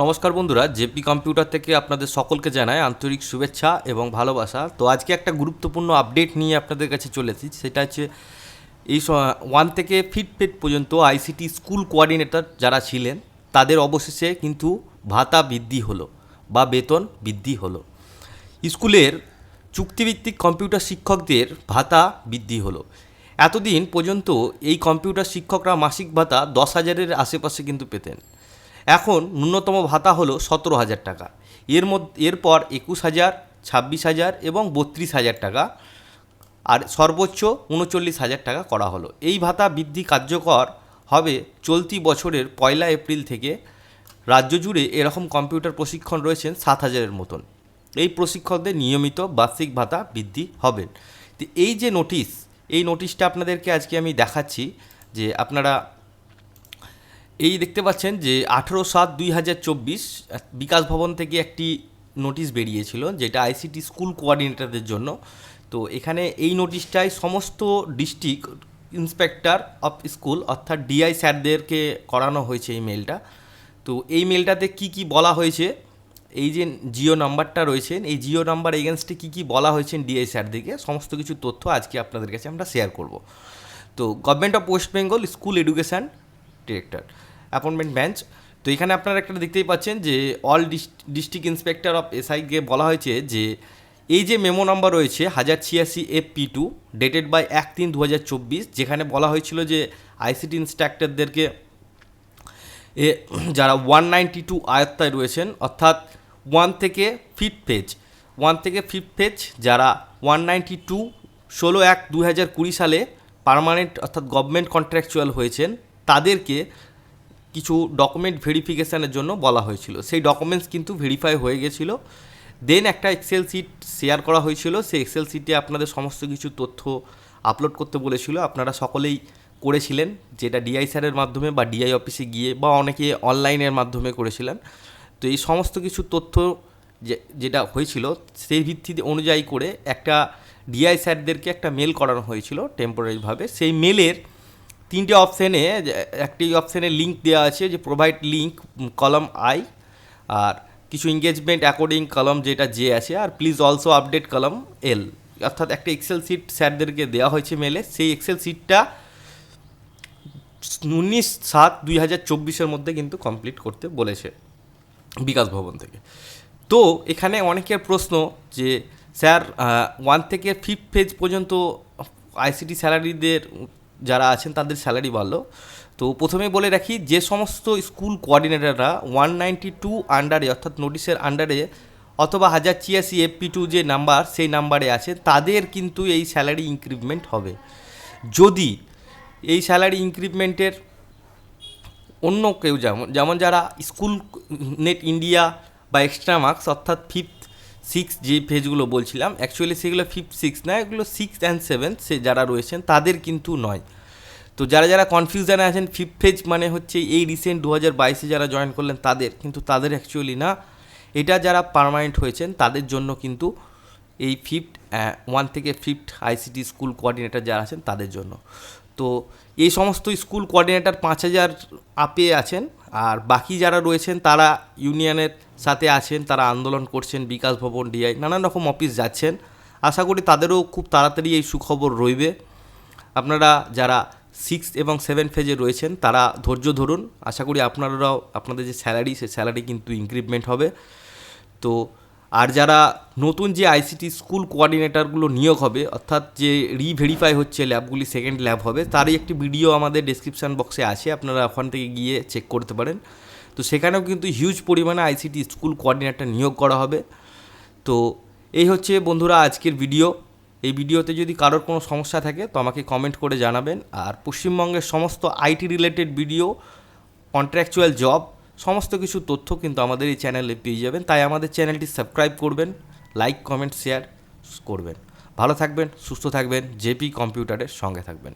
নমস্কার বন্ধুরা, JP computer থেকে আপনাদের সকলকে জানাই আন্তরিক শুভেচ্ছা এবং ভালোবাসা। তো আজকে একটা গুরুত্বপূর্ণ আপডেট নিয়ে আপনাদের কাছে চলে এসেছি, সেটা হচ্ছে এই ওয়ান থেকে ফিট পর্যন্ত আইসিটি স্কুল কোয়ার্ডিনেটর যারা ছিলেন, তাদের অবশেষে কিন্তু ভাতা বৃদ্ধি হলো বা বেতন বৃদ্ধি হলো। স্কুলের চুক্তিভিত্তিক কম্পিউটার শিক্ষকদের ভাতা বৃদ্ধি হলো। এতদিন পর্যন্ত এই কম্পিউটার শিক্ষকরা মাসিক ভাতা দশ হাজারের আশেপাশে কিন্তু পেতেন। এখন ন্যূনতম ভাতা হলো সতেরো হাজার টাকা। এর মধ্যে, এরপর একুশ হাজার, ছাব্বিশ হাজার এবং বত্রিশ হাজার টাকা আর সর্বোচ্চ উনচল্লিশ হাজার টাকা করা হলো। এই ভাতা বৃদ্ধি কার্যকর হবে চলতি বছরের পয়লা এপ্রিল থেকে। রাজ্য জুড়ে এরকম কম্পিউটার প্রশিক্ষণ রয়েছেন সাত হাজারের মতন। এই প্রশিক্ষকদের নিয়মিত বার্ষিক ভাতা বৃদ্ধি হবে। এই যে নোটিশ, এই নোটিশটা আপনাদেরকে আজকে আমি দেখাচ্ছি যে আপনারা এই দেখতে পাচ্ছেন যে আঠেরো সাত দুই হাজার চব্বিশ, বিকাশ ভবন থেকে একটি নোটিশ বেরিয়েছিল যেটা আইসিটি স্কুল কোয়ার্ডিনেটরদের জন্য। তো এখানে এই নোটিশটায় সমস্ত ডিস্ট্রিক্ট ইন্সপেক্টর অফ স্কুল অর্থাৎ ডিআই স্যারদেরকে করানো হয়েছে এই মেলটা। তো এই মেলটাতে কি কি বলা হয়েছে? এই যে জিও নাম্বারটা রয়েছে, এই জিও নাম্বার এগেনস্টে কী কী বলা হয়েছে ডিআই স্যারদেরকে, সমস্ত কিছু তথ্য আজকে আপনাদের কাছে আমরা শেয়ার করব। তো government of West Bengal school education director appointment bench তো এখানে আপনারা একটা দেখতেই পাচ্ছেন যে অল ডিস্ট্রিক্ট ইন্সপেক্টর অফ এসআইকে বলা হয়েছে যে এই যে মেমো নাম্বার রয়েছে হাজার ছিয়াশি F P two dated by এক তিন দু হাজার চব্বিশ, যেখানে বলা হয়েছিল যে আইসিটি ইন্সট্রাক্টরদেরকে এ যারা ওয়ান নাইনটি টু আয়ত্তায় রয়েছেন, অর্থাৎ ওয়ান থেকে ফিফথ পেজ ওয়ান থেকে ফিফথ পেজ যারা ওয়ান নাইনটি টু ষোলো এক দু হাজার কুড়ি সালে পারমানেন্ট অর্থাৎ গভর্নমেন্ট কন্ট্রাকচুয়াল হয়েছেন তাদেরকে কিছু ডকুমেন্ট ভেরিফিকেশানের জন্য বলা হয়েছিল। সেই ডকুমেন্টস কিন্তু ভেরিফাই হয়ে গেছিল। দেন একটা এক্সেল সিট শেয়ার করা হয়েছিল। সেই এক্সেল সিটে আপনাদের সমস্ত কিছু তথ্য আপলোড করতে বলেছিল। আপনারা সকলেই করেছিলেন, যেটা ডিআই স্যারের মাধ্যমে বা ডিআই অফিসে গিয়ে বা অনেকে অনলাইনের মাধ্যমে করেছিলেন। তো এই সমস্ত কিছু তথ্য যেটা হয়েছিল, সেই ভিত্তিতে অনুযায়ী করে একটা ডিআই স্যারদেরকে একটা মেল করানো হয়েছিল টেম্পোরারিভাবে সেই মেলের তিনটে অপশানে একটি অপশানে লিঙ্ক দেওয়া আছে যে প্রোভাইড লিঙ্ক কলম আই আর কিছু এঙ্গেজমেন্ট অ্যাকর্ডিং কলম যেটা যে আছে, আর প্লিজ অলসো আপডেট কলম এল অর্থাৎ একটা এক্সেল সিট স্যারদেরকে দেওয়া হয়েছে মেলে সেই এক্সেল সিটটা উনিশ সাত দুই হাজার চব্বিশের মধ্যে কিন্তু কমপ্লিট করতে বলেছে বিকাশ ভবন থেকে। তো এখানে অনেকের প্রশ্ন যে, স্যার ওয়ান থেকে ফিফথ ফেজ পর্যন্ত আইসিটি স্যালারিদের যারা আছেন তাদের স্যালারি বাড়লো তো প্রথমে বলে রাখি, যে সমস্ত স্কুল কোঅর্ডিনেটররা ওয়ান নাইনটি টু আন্ডারে অর্থাৎ নোটিশের আন্ডারে অথবা হাজার ছিয়াশি এফপি টু যে নাম্বার সেই নাম্বারে আছে, তাদের কিন্তু এই স্যালারি ইনক্রিমেন্ট হবে। যদি এই স্যালারি ইনক্রিমেন্টের অন্য কেউ যেমন যেমন যারা স্কুল নেট ইন্ডিয়া বা এক্সট্রা মার্কস অর্থাৎ ফিফথ সিক্স যে পেজগুলো বলছিলাম অ্যাকচুয়ালি সেগুলো ফিফথ সিক্স না, এগুলো সিক্স অ্যান্ড সেভেন সে যারা রয়েছেন তাদের কিন্তু নয়। তো যারা যারা কনফিউশনে আছেন ফিফথ ফেজ মানে হচ্ছে এই রিসেন্ট দু হাজার বাইশে যারা জয়েন করলেন তাদের, কিন্তু তাদের অ্যাকচুয়ালি না, এটা যারা পারমানেন্ট হয়েছেন তাদের জন্য কিন্তু এই ফিফথ ওয়ান থেকে ফিফথ আইসিটি স্কুল কোঅর্ডিনেটর যারা আছেন তাদের জন্য। তো এই সমস্ত স্কুল কোঅর্ডিনেটর পাঁচ হাজার আপে আছেন, আর বাকি যারা রয়েছেন তারা ইউনিয়নের সাথে আছেন, তারা আন্দোলন করছেন, বিকাশ ভবন, ডিআই, নানান রকম অফিস যাচ্ছেন। আশা করি তাদেরও খুব তাড়াতাড়ি এই সুখবর রইবে। আপনারা যারা সিক্স এবং সেভেন ফেজে রয়েছেন, তারা ধৈর্য ধরুন। আশা করি আপনারাও, আপনাদের যে স্যালারি সে স্যালারি কিন্তু ইনক্রিমেন্ট হবে। তো, আর যারা নতুন যে আইসিটি স্কুল কোঅর্ডিনেটরগুলো নিয়োগ হবে, অর্থাৎ যে রিভেরিফাই হচ্ছে ল্যাবগুলি সেকেন্ড ল্যাব হবে, তারই একটি ভিডিও আমাদের ডিসক্রিপশান বক্সে আছে। আপনারা ওখান থেকে গিয়ে চেক করতে পারেন। তো সেখানেও কিন্তু হিউজ পরিমাণে আইসিটি স্কুল কোঅর্ডিনেটর নিয়োগ করা হবে। তো এই হচ্ছে বন্ধুরা আজকের ভিডিও এই ভিডিওতে যদি কারোর কোনো সমস্যা থাকে, তো আমাকে কমেন্ট করে জানাবেন। আর পশ্চিমবঙ্গের সমস্ত IT related video contractual job সমস্ত কিছু তথ্য কিন্তু আমাদের এই চ্যানেলে পেয়ে যাবেন। তাই আমাদের চ্যানেলটি সাবস্ক্রাইব করবেন লাইক কমেন্ট শেয়ার করবেন। ভালো থাকবেন, সুস্থ থাকবেন জেপি কম্পিউটারের সঙ্গে থাকবেন।